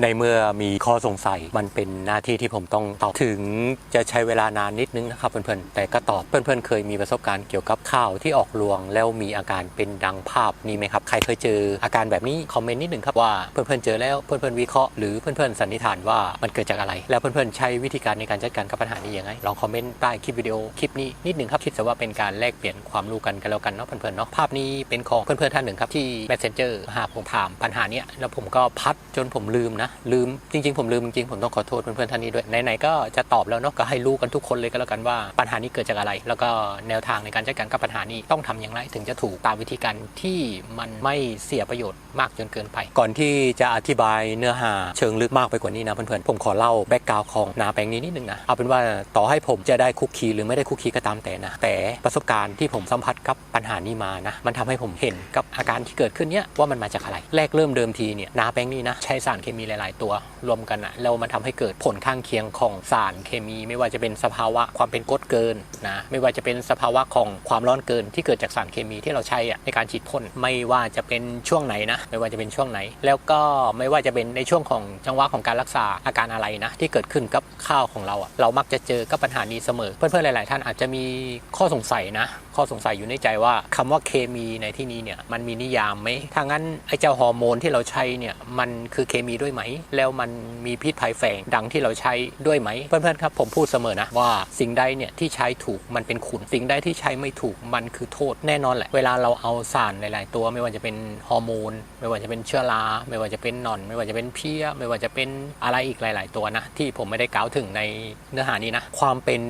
ในเมื่อมีข้อสงสัยมันเป็นหน้าที่ที่ผมต้องตอบถึงจะใช้เวลานานนิดนึงนะครับเพื่อนๆแต่ก็ตอบเพื่อนๆเคยมีประสบการณ์เกี่ยวกับข่าวที่ออกลวง แล้วมีอาการเป็นดังภาพนี้ไหมครับ ใครเคยเจออาการแบบนี้คอมเมนต์นิดนึงครับว่าเพื่อนๆเจอแล้วเพื่อนๆวิเคราะห์หรือเพื่อนๆสันนิษฐานว่ามันเกิดจากอะไร แล้วเพื่อนๆใช้วิธีการในการจัดการกับปัญหานี้ยังไงลองคอมเมนต์ใต้คลิปวิดีโอคลิปนี้นิดนึงครับคิดซะว่าเป็นการแลกเปลี่ยนความรู้กันกันแล้วกันเนาะเพื่อนๆเนาะภาพนี้เป็นของเพื่อนๆท่านหนึ่งครับที่ Messenger หาผมถามปัญหานี้แล้วผมก็พัดจนผมลืมนะลืมจริง ๆ ผมลืมจริงๆผมต้องขอโทษเพื่อนๆท่านนี้ด้วยไหนๆก็จะตอบแล้วเนาะก็ให้รู้กันทุกคนเลยก็แล้วกันว่าปัญหานี้เกิดจากอะไร แล้วก็แนวทางในการจัดการกับปัญหานี้ต้องทำอย่างไร ถึงจะถูกตามวิธีการที่มันไม่เสียประโยชน์มากจนเกินไป ก่อนที่จะอธิบายเนื้อหาเชิงลึกมากไปกว่านี้นะเพื่อนๆผมขอเล่าแบ็กกราวของนาแปลงนี้นิดนึงนะเอาเป็นว่าต่อให้ผมจะได้คุกคีหรือไม่ได้คุกคีก็ตามแต่นะแต่ประสบการณ์ที่ผมสัมผัสกับปัญหานี้มานะมันทำให้ผมเห็นกับอาการที่เกิดขึ้นเนี้ยว่ามันมาจากอะไรแรกเริ่มเดิมทีเนี่ยนาแปลงนี้นะใช้สารเคมีหลาย ๆ ตัวรวมกันนะแล้วมันทำให้เกิดผลข้างเคียงของสารเคมี ไม่ว่าจะเป็นสภาวะความเป็นกรดเกินนะไม่ว่าจะเป็นสภาวะของความร้อนเกินที่เกิดจากสารเคมีที่เราใช้อะในการฉีดพ่นไม่ว่าจะเป็นช่วงไหนนะไม่ว่าจะเป็นช่วงไหน แล้วก็ไม่ว่าจะเป็นในช่วงของจังหวะของการรักษาอาการอะไรนะที่เกิดขึ้นกับข้าวของเราอะเรามักจะเจอกับปัญหานี้เสมอ เพื่อนๆหลาย ๆ ท่านอาจจะมีข้อสงสัยนะ ข้อสงสัยอยู่ในใจว่าคำว่าเคมีในที่นี้เนี่ยมันมีนิยามไหมถ้างั้นไอ้เจ้าฮอร์โมนที่เราใช้เนี่ยมันคือเคมีด้วยไหมแล้วมันมีพิษภัยแฝงดังที่เราใช้ด้วยไหม เพื่อนๆครับผมพูดเสมอนะว่าสิ่งใดเนี่ยที่ใช้ถูกมันเป็นคุณ สิ่งใดที่ใช้ไม่ถูกมันคือโทษแน่นอนแหละ เวลาเราเอาสารหลายๆ ตัวไม่ว่าจะเป็นฮอร์โมนไม่ว่าจะเป็นเชื้อราไม่ว่าจะเป็นนอน ไม่ว่าจะเป็นเพี้ย ไม่ว่าจะเป็นอะไรอีกหลาย ๆ ตัวนะที่ผมไม่ได้กล่าวถึงในเนื้อหานี้นะความเป็น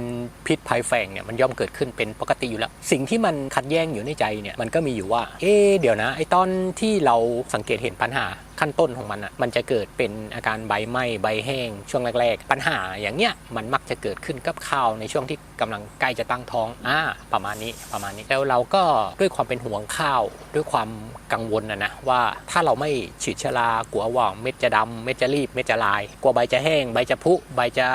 พิษภัยแฝงเนี่ยมันย่อมเกิดขึ้นเป็นปกติอยู่แล้ว สิ่งที่มันขัดแย้งอยู่ในใจเนี่ยมันก็มีอยู่ว่า เอ๊เดี๋ยวนะไอ้ตอนที่เราสังเกตเห็นปัญหา ขั้นต้นของมันอะมันจะเกิดเป็นอาการใบไหม้ใบแห้งช่วงแรก ๆ ปัญหาอย่างเงี้ยมันมักจะเกิดขึ้นกับข้าวในช่วงที่กำลังใกล้จะตั้งท้องอ่าประมาณนี้ประมาณนี้แล้วเราก็ด้วยความเป็นห่วงข้าว ด้วยความกังวลนะนะว่าถ้าเราไม่ฉีดชลากลัวว่าเม็ดจะดำเม็ดจะรีบเม็ดจะลาย กลัวใบจะแห้ง ใบจะพุใบจะ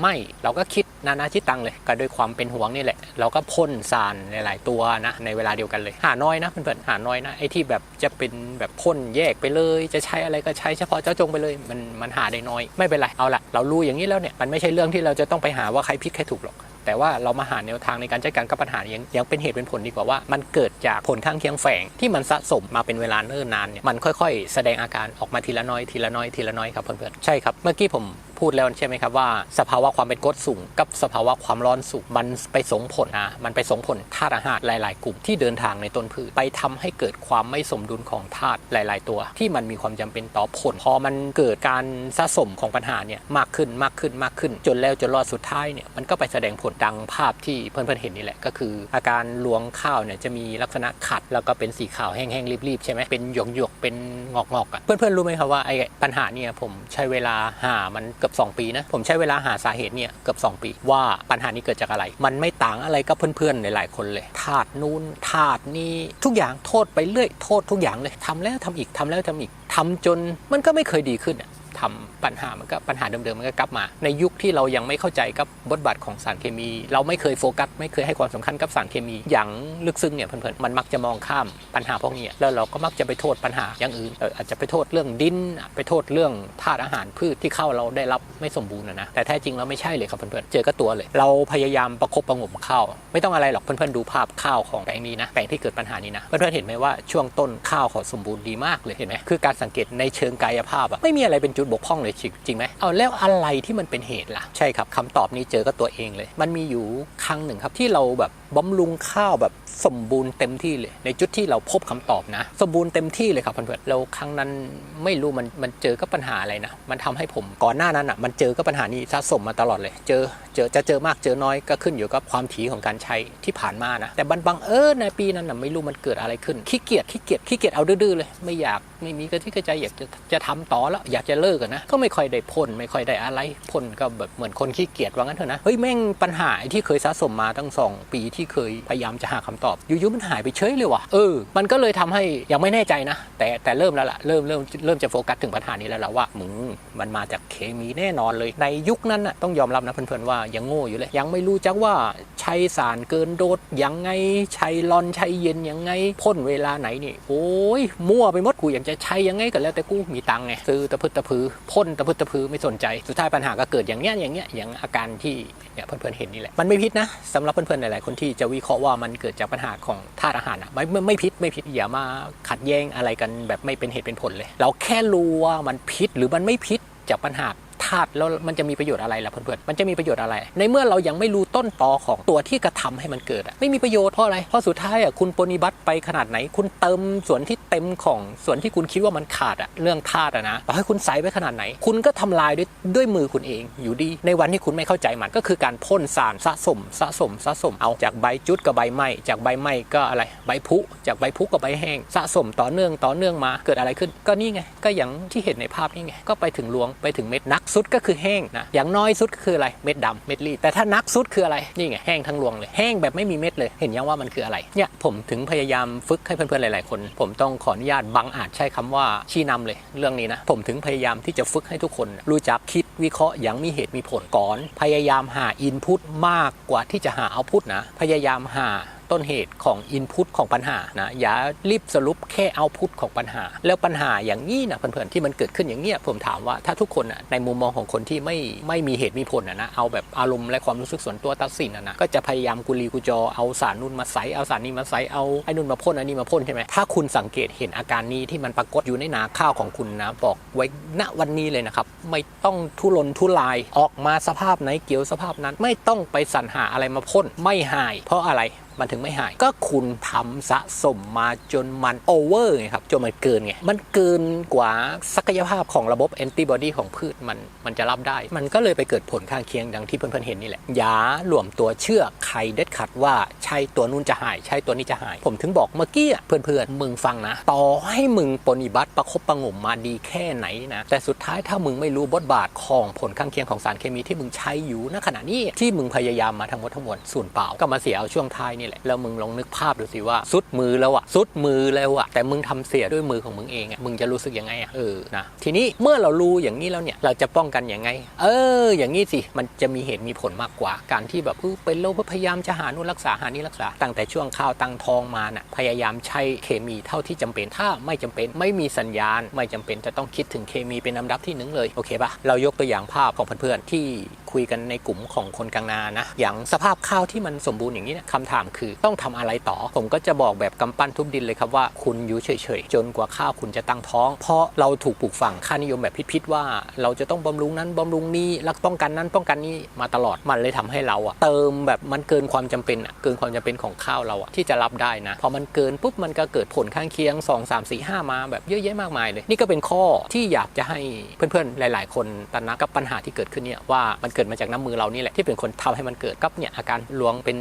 ไม่เราก็คิดนานาชิดตังเลยก็ด้วยความเป็นห่วงนี่แหละ เราก็พ่นสารหลาย ๆ ตัวนะในเวลาเดียวกันเลย หาน้อยนะเพื่อนๆหาน้อยนะไอ้ที่แบบจะเป็นแบบพ่นแยกไปเลย จะใช้อะไรก็ใช้เฉพาะเจ้าจงไปเลย มันมันหาได้น้อยไม่เป็นไรเอาละเรารู้อย่างนี้แล้วเนี่ยมันไม่ใช่เรื่องที่เราจะต้องไปหาว่าใครผิดใครถูกหรอก แต่ว่าเรามาหาแนวทางในการจัดการกับปัญหายังยังเป็นเหตุเป็นผลดีกว่าว่า มันเกิดจากผลข้างเคียงแฝงที่มันสะสมมาเป็นเวลาเนิ่นนานเนี่ยมันค่อยๆ แสดงอาการออกมาทีละน้อยทีละน้อยทีละน้อยครับเพื่อนๆใช่ครับเมื่อกี้ผมพูดแล้วใช่ไหมครับว่าสภาวะความเป็นกรดสูง กับสภาวะความร้อนสูงมันไปส่งผลนะมันไปส่งผลธาตุอาหารหลาย ๆ กลุ่มที่เดินทางในต้นพืชไปทำให้เกิดความไม่สมดุลของธาตุหลาย ๆ ตัว ที่มันมีความจำเป็นต่อผล พอมันเกิดการสะสมของปัญหาเนี่ยมากขึ้นมากขึ้นมากขึ้น จนแล้วจนรอดสุดท้ายเนี่ยมันก็ไปแสดงผลดังภาพที่เพื่อนๆเห็นนี่แหละ ก็คือ อาการลวงข้าวเนี่ยจะมีลักษณะขัด แล้วก็เป็นสีขาวแห้งๆรีบๆใช่ไหมเป็นหยวกๆเป็นงอกๆอะเพื่อนๆรู้ไหมครับว่าไอ้ปัญหาเนี่ยผมใช้เวลาหามันเกือบ2 ปีนะผมใช้เวลาหาสาเหตุเนี่ยเกือบ 2 ปี ว่าปัญหานี้เกิดจากอะไร มันไม่ต่างอะไรกับเพื่อนๆหลายๆคนเลยธาตุนู้นธาตุนี้ทุกอย่างโทษไปเรื่อยโทษทุกอย่างเลยทำแล้วทำอีกทำแล้วทำอีกทำจนมันก็ไม่เคยดีขึ้นอะ ทำปัญหามันก็ปัญหาเดิมๆมันก็กลับมา ในยุคที่เรายังไม่เข้าใจกับบทบาทของสารเคมี เราไม่เคยโฟกัส ไม่เคยให้ความสำคัญกับสารเคมี อย่างลึกซึ้งเนี่ยเพื่อนๆมันมักจะมองข้ามปัญหาพวกนี้แล้วเราก็มักจะไปโทษปัญหาอย่างอื่นอาจจะไปโทษเรื่องดินไปโทษเรื่องธาตุอาหารพืชที่เข้าเราได้รับไม่สมบูรณ์นะแต่แท้จริงเราไม่ใช่เลยครับเพื่อนๆเจอก็ตัวเลย เราพยายามประคบประงมข้าวไม่ต้องอะไรหรอกเพื่อนๆดูภาพข้าวของแปลงนี้นะแปลงที่เกิดปัญหานี้นะเพื่อนๆเห็นไหมว่าช่วงต้นข้าวเขาสมบูรณ์ดีมากเลยเห็นไหมคือการสังเกตในเชิงกายภาพอะไม่มีอะไรเป็นจุดบกพร่องเลยจริงไหมเอาแล้วอะไรที่มันเป็นเหตุล่ะ ใช่ครับคำตอบนี้เจอก็ตัวเองเลย มันมีอยู่ครั้งหนึ่งครับที่เราแบบบำรุงข้าวแบบสมบูรณ์เต็มที่เลย ในจุดที่เราพบคำตอบนะ สมบูรณ์เต็มที่เลยครับเพื่อนๆแล้วครั้งนั้นไม่รู้มันมันเจอกับปัญหาอะไรนะ มันทำให้ผมก่อนหน้านั้นอะมันเจอกับปัญหานี้สะสมมาตลอดเลย เจอเจอจะเจอมากเจอน้อยก็ขึ้นอยู่กับความถี่ของการใช้ที่ผ่านมานะ แต่บันบังเออในปีนั้นน่ะไม่รู้มันเกิดอะไรขึ้นขี้เกียจขี้เกียจขี้เกียจเอาดื้อๆเลย ไม่อยากไม่มีกระที่กระใจอยากจะจะทำต่อแล้วอยากจะเลิกอะนะก็ไม่ค่อยได้พ่นไม่ค่อยได้อะไรพ่นก็แบบเหมือนคนขี้เกียจว่างั้นเถอะนะเฮ้ยแม่งปัญหาที่เคยสะสมมาตั้งสองปีที่เคยพยายามจะหาคำตอบอยู่ๆมันหายไปเฉยเลยว่ะเออมันก็เลยทำให้ยังไม่แน่ใจนะ แต่แต่เริ่มแล้วล่ะเริ่มเริ่มเริ่มจะโฟกัสถึงปัญหานี้แล้วล่ะว่ามึงมันมาจากเคมีแน่นอนเลย ในยุคนั้นน่ะต้องยอมรับนะเพื่อนๆว่ายังโง่อยู่เลย ยังไม่รู้จักว่าใช้สารเกินโดสยังไงใช้ร้อนใช้เย็นยังไงพ่นเวลาไหนนี่โอ้ยมั่วไปหมดกูอยากจะใช้ยังไงก็แล้วแต่กูมีตังค์ไงซื้อตะพึดตะพือพ่นตะพึดตะพือไม่สนใจ สุดท้ายปัญหาก็เกิดอย่างเงี้ยอย่างเงี้ยอย่างอาการที่เนี่ยเพื่อนๆเห็นนี่แหละมันไม่พิษนะสำหรับเพื่อนๆหลายๆคนที่จะวิเคราะห์ว่ามันเกิดจากปัญหาของธาตุอาหารอะไม่ไม่ไม่พิษไม่พิษอย่ามาขัดแย้งอะไรกันแบบไม่เป็นเหตุเป็นผลเลย เราแค่รู้ว่ามันพิษหรือมันไม่พิษจากปัญหาาตุแล้วมันจะมีประโยชน์อะไรล่ะเพื่อนๆมันจะมีประโยชน์อะไร ในเมื่อเรายังไม่รู้ต้นตอของตัวที่กระทำให้มันเกิดอะไม่มีประโยชน์เพราะอะไรเพราะสุดท้ายอะคุณปฏิบัติไปขนาดไหน คุณเติมส่วนที่เต็มของส่วนที่คุณคิดว่ามันขาดอะเรื่องธาตุอะนะต่อให้คุณใส่ไปขนาดไหน คุณก็ทำลายด้วยด้วยมือคุณเอง อยู่ดี ในวันที่คุณไม่เข้าใจมันก็คือการพ่นสารสะสมสะสมสะสมเอาจากใบจุดกับใบไหม้จากใบไหม้ก็อะไรใบผุจากใบผุกับใบแห้ง สะสมต่อเนื่องต่อเนื่องมาเกิดอะไรขึ้น ก็นี่ไงก็อย่างที่เห็นในภาพนี่ไงก็ไปถึงรวงไปถึงเม็ดนักสุดก็คือแห้งนะอย่างน้อยสุดก็คืออะไรเม็ดดำเม็ดรีแต่ถ้านักสุดคืออะไรนี่ไงแห้งทั้งรวงเลยแห้งแบบไม่มีเม็ดเลยเห็นยังว่ามันคืออะไรเนี่ยผมถึงพยายามฝึกให้เพื่อนๆหลายๆคน ผมต้องขออนุญาตบังอาจใช้คำว่าชี้นำเลย เรื่องนี้นะผมถึงพยายามที่จะฝึกให้ทุกคน รู้จักคิดวิเคราะห์อย่างมีเหตุมีผลก่อน พยายามหาอินพุตมากกว่าที่จะหาเอาพุตนะพยายามหา ต้นเหตุของ Input ของปัญหานะอย่ารีบสรุปแค่ Output ของปัญหา แล้วปัญหาอย่างนี้นะเพื่อนๆที่มันเกิดขึ้นอย่างเงี้ยผมถามว่าถ้าทุกคนนะในมุมมองของคนที่ไม่ไม่มีเหตุมีผลนะนะเอาแบบอารมณ์และความรู้สึกส่วนตัวตัดสินนะนะก็จะพยายามกุลีกุจอเอาสารนู่นมาใส่เอาสารนี้มาใส่เอาไอ้นู่นมาพ่นอันนี้มาพ่นใช่ไหมถ้าคุณสังเกตเห็นอาการนี้ที่มันปรากฏอยู่ในนาข้าวของคุณนะบอกไว้ณวันนี้เลยนะครับไม่ต้องทุรนทุรายออกมาสภาพไหนเกี่ยวสภาพนั้น ไม่ต้องไปสรรหาอะไรมาพ่นไม่หาย เพราะอะไร มันถึงไม่หาย ก็คุณทำสะสมมาจนมันโอเวอร์ไงครับจนมันเกินไงมันเกินกว่าศักยภาพของระบบแอนติบอดีของพืชมันมันจะรับได้ มันก็เลยไปเกิดผลข้างเคียงดังที่เพื่อนๆเห็นนี่แหละยาหลวมตัวเชื่อก ครเด็ดขาดว่าใช่ตัวนู้นจะหาย ใช่ตัวนี้จะหาย ผมถึงบอกเมื่อกี้อะเพื่อนๆมึงฟังนะ ต่อให้มึงปฏิบัติประคบประงมมาดีแค่ไหนนะแต่สุดท้ายถ้ามึงไม่รู้บทบาทของผลข้างเคียงของสารเคมีที่มึงใช้อยู่ณขณะนี้ที่มึงพยายามมาทั้งหมดทั้งมวลสูญเปล่าก็มาเสียเอาช่วงท้ายนี่แหละแล้วมึงลองนึกภาพดูสิว่าสุดมือแล้วอะสุดมือแล้วอะแต่มึงทำเสียด้วยมือของมึงเองอะมึงจะรู้สึกยังไงอะเออนะทีนี้เมื่อเรารู้อย่างนี้แล้วเนี่ยเราจะป้องกันยังไง เออ อย่างนี้สิมันจะมีเหตุมีผลมากกว่าการที่แบบเออเป็นโรคพยายามจะหานู่นรักษาหานี่รักษา ตั้งแต่ช่วงข้าวตั้งทองมาน่ะพยายามใช้เคมีเท่าที่จำเป็น ถ้าไม่จำเป็นไม่มีสัญญาณ ไม่จำเป็นจะต้องคิดถึงเคมีเป็นลำดับที่หนึ่งเลยโอเคปะเรายกตัวอย่างภาพของเพื่อนๆที่ คุยกันในกลุ่มของคนกลางนานะ อย่างสภาพข้าวที่มันสมบูรณ์อย่างนี้เนี่ยคำถามคือต้องทำอะไรต่อ ผมก็จะบอกแบบกำปั้นทุบดินเลยครับว่าคุณอยู่เฉยๆ จนกว่าข้าวคุณจะตั้งท้อง เพราะเราถูกปลูกฝังค่านิยมแบบพิษๆว่า เราจะต้องบำรุงนั้นบำรุงนี้รักป้องกันนั้นป้องกันนี้มาตลอดมันเลยทำให้เราอะเติมแบบมันเกินความจำเป็นอะเกินความจำเป็นของข้าวเราอะที่จะรับได้นะพอมันเกินปุ๊บมันก็เกิดผลข้างเคียง 2 3 4 5 มาแบบเยอะแยะมากมายเลย นี่ก็เป็นข้อที่อยากจะให้เพื่อนๆหลาย ๆ คนตระหนักกับปัญหาที่เกิดขึ้นเนี่ยว่ามันเกิดิดมาจากน้ำมือเรานี่แหละที่เป็นคนทำให้มันเกิดกับเนี่ยอาการลวงเป็น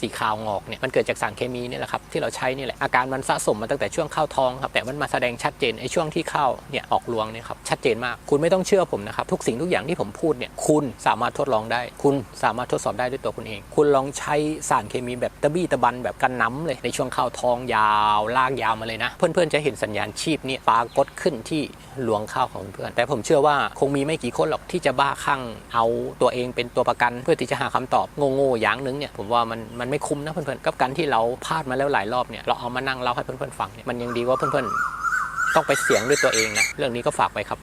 สีขาวงอกเนี่ยมันเกิดจากสารเคมีนี่แหละครับที่เราใช้นี่แหละอาการมันสะสมมาตั้งแต่ช่วงเข้าท้องครับแต่มันมาแสดงชัดเจนไอ้ช่วงที่เข้าเนี่ยออกรวงเนี่ยครับชัดเจนมากคุณไม่ต้องเชื่อผมนะครับทุกสิ่งทุกอย่างที่ผมพูดเนี่ยคุณสามารถทดลองได้ คุณสามารถทดสอบได้ด้วยตัวคุณเอง คุณลองใช้สารเคมีแบบตะบี้ตะบันแบบกันน้ำเลยในช่วงเข้าท้องยาวลากยาวมาเลยนะ เพื่อนๆจะเห็นสัญญาณชีพเนี่ยปรากฏขึ้นที่หลวงข้าวของเพื่อน แต่ผมเชื่อว่าคงมีไม่กี่คนหรอกที่จะบ้าคลั่งเอาตัวเองเป็นตัวประกัน เพื่อที่จะหาคำตอบโง่ๆอย่างนึงเนี่ยผมว่ามันมันไม่คุ้มนะเพื่อนๆกับการที่เราพลาดมาแล้วหลายรอบเนี่ยเราเอามานั่งเล่าให้เพื่อนๆฟังเนี่ยมันยังดีว่าเพื่อนๆต้องไปเสียงด้วยตัวเองนะเรื่องนี้ก็ฝากไปครับ